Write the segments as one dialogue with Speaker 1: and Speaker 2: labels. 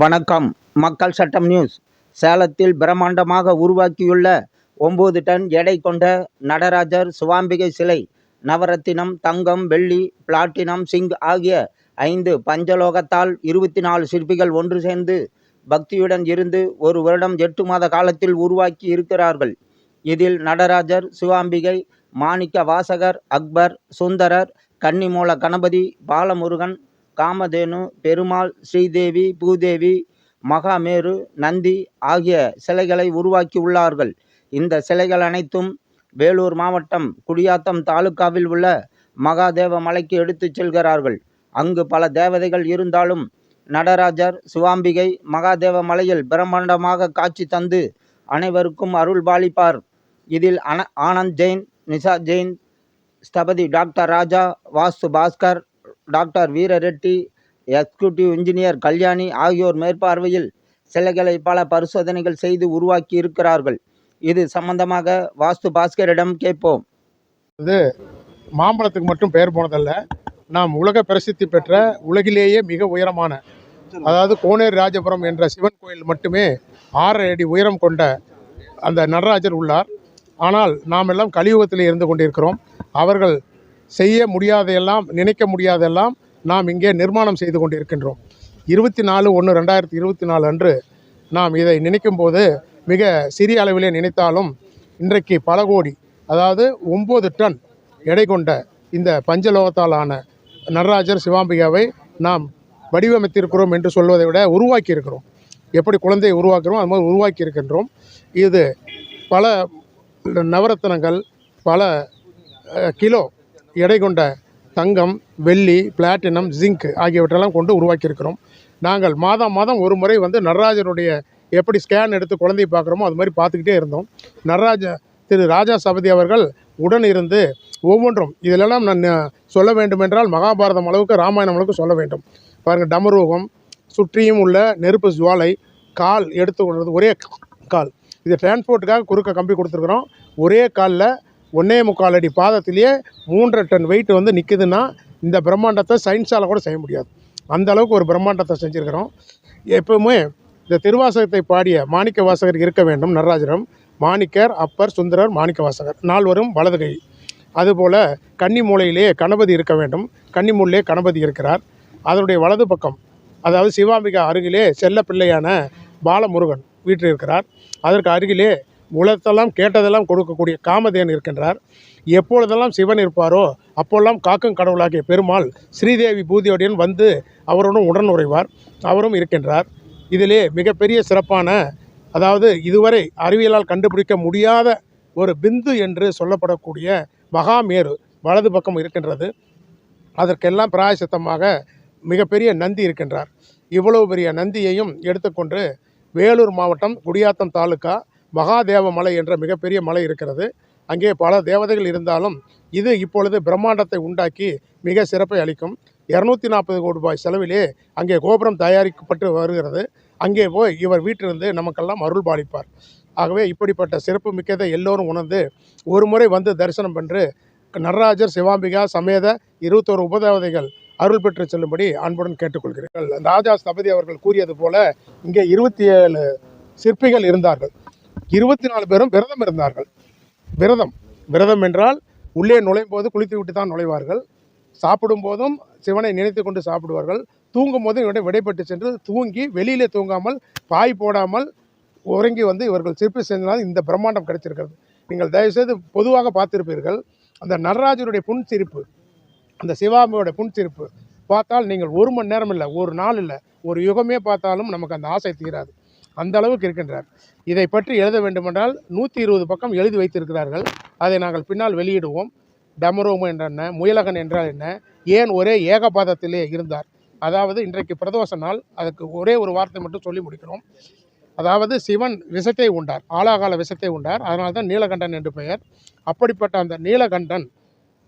Speaker 1: வணக்கம். மக்கள் சட்டம் நியூஸ். சேலத்தில் பிரம்மாண்டமாக உருவாக்கியுள்ள ஒம்பது டன் எடை கொண்ட நடராஜர் சுவாம்பிகை சிலை நவரத்தினம் தங்கம் வெள்ளி பிளாட்டினம் சிங் ஆகிய ஐந்து பஞ்சலோகத்தால் இருபத்தி நாலு சிற்பிகள் ஒன்று சேர்ந்து பக்தியுடன் இருந்து ஒரு வருடம் எட்டு மாத காலத்தில் உருவாக்கி இருக்கிறார்கள். இதில் நடராஜர் சிவாம்பிகை மாணிக்க வாசகர் அக்பர் சுந்தரர் கன்னிமூல கணபதி பாலமுருகன் காமதேனு பெருமாள் ஸ்ரீதேவி பூதேவி மகாமேரு நந்தி ஆகிய சிலைகளை உருவாக்கியுள்ளார்கள். இந்த சிலைகள் அனைத்தும் வேலூர் மாவட்டம் குடியாத்தம் தாலுகாவில் உள்ள மகாதேவ மலைக்கு எடுத்துச் செல்கிறார்கள். அங்கு பல தேவதைகள் இருந்தாலும் நடராஜர் சிவாம்பிகை மகாதேவ மலையில் பிரம்மாண்டமாக காட்சி தந்து அனைவருக்கும் அருள் பாலிப்பார். இதில் அன Anand Jain Nisha Jain Sthapati doctor Raja Vastu Bhaskar doctor Veerareddy executive engineer Kalyani ஆகியோர் மேற்பார்வையில் சிலைகளை பல பரிசோதனைகள் செய்து உருவாக்கி இருக்கிறார்கள் இது சம்பந்தமாக வாஸ்து பாஸ்கரிடம் கேட்போம்.
Speaker 2: மாம்பழத்துக்கு மட்டும் பெயர் போனதல்ல. நாம் உலக பிரசித்தி பெற்ற உலகிலேயே மிக உயரமான அதாவது கோனேர் ராஜபுரம் என்ற சிவன் கோயில் மட்டுமே ஆறரை அடி உயரம் கொண்ட அந்த நடராஜர் உள்ளார். ஆனால் நாம் எல்லாம் கலியுகத்தில் இருந்து கொண்டிருக்கிறோம். அவர்கள் செய்ய முடியாதையெல்லாம் நினைக்க முடியாதெல்லாம் நாம் இங்கே நிர்மாணம் செய்து கொண்டிருக்கின்றோம். இருபத்தி நாலு ஒன்று ரெண்டாயிரத்தி இருபத்தி நாலு அன்று நாம் இதை நினைக்கும் போது மிக சிறிய அளவிலே நினைத்தாலும் இன்றைக்கு பல கோடி அதாவது ஒம்பது டன் எடை கொண்ட இந்த பஞ்சலோகத்தாலான நடராஜர் சிவாம்பிகாவை நாம் வடிவமைத்திருக்கிறோம் என்று சொல்வதை விட உருவாக்கி இருக்கிறோம் எப்படி குழந்தையை உருவாக்குறோம் அது மாதிரி உருவாக்கி இருக்கின்றோம் இது பல நவரத்தனங்கள் பல கிலோ எடை கொண்ட தங்கம் வெள்ளி பிளாட்டினம் ஜிங்க் ஆகியவற்றெல்லாம் கொண்டு உருவாக்கியிருக்கிறோம். நாங்கள் மாதம் மாதம் ஒரு முறை வந்து நடராஜருடைய எப்படி ஸ்கேன் எடுத்து குழந்தையை பார்க்குறோமோ அது மாதிரி பார்த்துக்கிட்டே இருந்தோம். நடராஜ திரு ராஜா சபதி அவர்கள் உடன் இருந்து ஒவ்வொன்றும் இதிலெல்லாம் நான் சொல்ல வேண்டுமென்றால் மகாபாரதம் அளவுக்கு ராமாயணம் அளவுக்கு சொல்ல வேண்டும். பாருங்கள் டமரூகம் சுற்றியும் உள்ள நெருப்பு ஜுவாலை கால் எடுத்து கொள்வது ஒரே கால். இது டிரான்ஸ்போர்ட்டுக்காக குறுக்க கம்பி கொடுத்துருக்குறோம். ஒரே காலில் ஒன்றே முக்கால் அடி பாதத்திலேயே மூன்றரை டன் வெயிட் வந்து நிற்குதுன்னா இந்த பிரம்மாண்டத்தை சயின்ஸால் கூட செய்ய முடியாது. அந்த அளவுக்கு ஒரு பிரம்மாண்டத்தை செஞ்சுருக்கிறோம். எப்பவுமே இந்த திருவாசகத்தை பாடிய மாணிக்க வாசகர் இருக்க வேண்டும் நடராஜரம். மாணிக்கர் அப்பர் சுந்தரர் மாணிக்க வாசகர். நால்வரும் வலது கை. அதுபோல் கன்னி மூலையிலே கணபதி இருக்க வேண்டும். கன்னி மூலையிலே கணபதி இருக்கிறார். அதனுடைய வலது பக்கம் அதாவது சிவாம்பிகா அருகிலே செல்ல பிள்ளையான பாலமுருகன் வீட்டில் இருக்கிறார் அதற்கு அருகிலே உலகத்தெல்லாம் கேட்டதெல்லாம் கொடுக்கக்கூடிய காமதேன் இருக்கின்றார். எப்பொழுதெல்லாம் சிவன் இருப்பாரோ அப்போல்லாம் காக்கும் கடவுளாகிய பெருமாள் ஸ்ரீதேவி பூதியோடையன் வந்து அவருடன் உடன் உறைவார் அவரும் இருக்கின்றார். இதிலே மிகப்பெரிய சிறப்பான அதாவது இதுவரை அறிவியலால் கண்டுபிடிக்க முடியாத ஒரு பிந்து என்று சொல்லப்படக்கூடிய மகாமேரு வலது பக்கம் இருக்கின்றது. அதற்கெல்லாம் பிராயசித்தமாக மிகப்பெரிய நந்தி இருக்கின்றார். இவ்வளவு பெரிய நந்தியையும் எடுத்துக்கொண்டு வேலூர் மாவட்டம் குடியாத்தம் தாலுக்கா மகாதேவ மலை என்ற மிகப்பெரிய மலை இருக்கிறது. அங்கே பல தேவதைகள் இருந்தாலும் இது இப்பொழுது பிரம்மாண்டத்தை உண்டாக்கி மிக சிறப்பை அளிக்கும். இரநூத்தி நாற்பது கோடி ரூபாய் செலவிலே அங்கே கோபுரம் தயாரிக்கப்பட்டு வருகிறது. அங்கே போய் இவர் வீட்டிலிருந்து நமக்கெல்லாம் அருள் பாலிப்பார். ஆகவே இப்படிப்பட்ட சிறப்பு மிக்கதை எல்லோரும் உணர்ந்து ஒரு முறை வந்து தரிசனம் பெற்று நடராஜர் சிவாம்பிகா சமேத இருபத்தோரு உபதேவதைகள் அருள் பெற்று செல்லும்படி அன்புடன் கேட்டுக்கொள்கிறீர்கள் ராஜா ஸ்தபதி அவர்கள் கூறியது போல இங்கே இருபத்தி ஏழு சிற்பிகள் இருந்தார்கள். இருபத்தி நாலு பேரும் விரதம் இருந்தார்கள். விரதம். விரதம் என்றால் உள்ளே நுழையும் போது குளித்து விட்டு தான் நுழைவார்கள். சாப்பிடும் போதும் சிவனை நினைத்து கொண்டு சாப்பிடுவார்கள். தூங்கும் போதும் இவரை விடைபட்டு சென்று தூங்கி வெளியிலே தூங்காமல் பாய் போடாமல் உறங்கி வந்து இவர்கள் சிற்பி செஞ்சதால் இந்த பிரம்மாண்டம் கிடைச்சிருக்கிறது நீங்கள் தயவுசெய்து பொதுவாக பார்த்திருப்பீர்கள். அந்த நடராஜருடைய புன் சிரிப்பு அந்த சிவாமியோட புன் சிரிப்பு பார்த்தால் நீங்கள் ஒரு மணி நேரம் இல்லை ஒரு நாள் இல்லை ஒரு யுகமே பார்த்தாலும் நமக்கு அந்த ஆசை தீராது. அந்த அளவுக்கு இருக்கின்றார். இதை பற்றி எழுத வேண்டுமென்றால் நூற்றி இருபது பக்கம் எழுதி வைத்திருக்கிறார்கள். அதை நாங்கள் பின்னால் வெளியிடுவோம். டமரோமு என்ற என்ன முயலகன் என்றால் என்ன ஏன் ஒரே ஏகபாதத்திலே இருந்தார்? அதாவது இன்றைக்கு பிரதோஷ நாள் அதுக்கு ஒரே ஒரு வார்த்தை மட்டும் சொல்லி முடிக்கிறோம். அதாவது சிவன் விஷத்தை உண்டார் ஆலாகால விஷத்தை உண்டார் அதனால தான் நீலகண்டன் என்று பெயர். அப்படிப்பட்ட அந்த நீலகண்டன்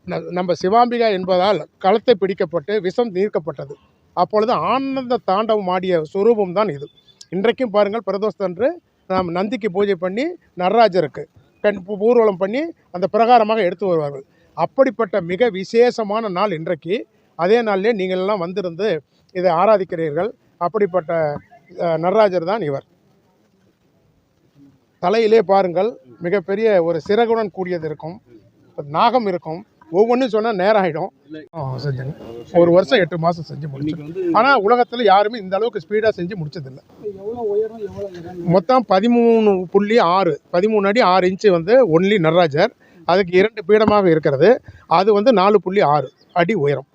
Speaker 2: ந- நம்ம சிவாம்பிகா என்பதால் களத்தை பிடிக்கப்பட்டு விஷம் நீர்க்கப்பட்டது. அப்பொழுது ஆனந்த தாண்டவம் ஆடிய சுரூபம் தான் இது. இன்றைக்கும் பாருங்கள் பிரதோஷத்தன்று நாம் நந்திக்கு பூஜை பண்ணி நடராஜருக்கு கண் ஊர்வலம் பண்ணி அந்த பிரகாரமாக எடுத்து வருவார்கள். அப்படிப்பட்ட மிக விசேஷமான நாள் இன்றைக்கு. அதே நாளிலே நீங்களெல்லாம் வந்திருந்து இதை ஆராதிக்கிறீர்கள். அப்படிப்பட்ட நடராஜர் தான் இவர். தலையிலே பாருங்கள் மிகப்பெரிய ஒரு சிறகுடன் கூடியது இருக்கும். நாகம் இருக்கும். ஒவ்வொன்றும் சொன்னால் நேரம் ஆகிடும் செஞ்சேங்க. ஒரு வருஷம் எட்டு மாதம் செஞ்சு முடிச்சோம் ஆனால் உலகத்தில் யாருமே இந்த அளவுக்கு ஸ்பீடாக செஞ்சு முடிச்சதில்லை. மொத்தம் பதிமூணு புள்ளி ஆறு பதிமூணு அடி ஆறு இன்ச்சு வந்து ஒன்லி நடராஜர். அதுக்கு இரண்டு பீடமாக இருக்கிறது. அது வந்து நாலு புள்ளி ஆறு அடி உயரம்.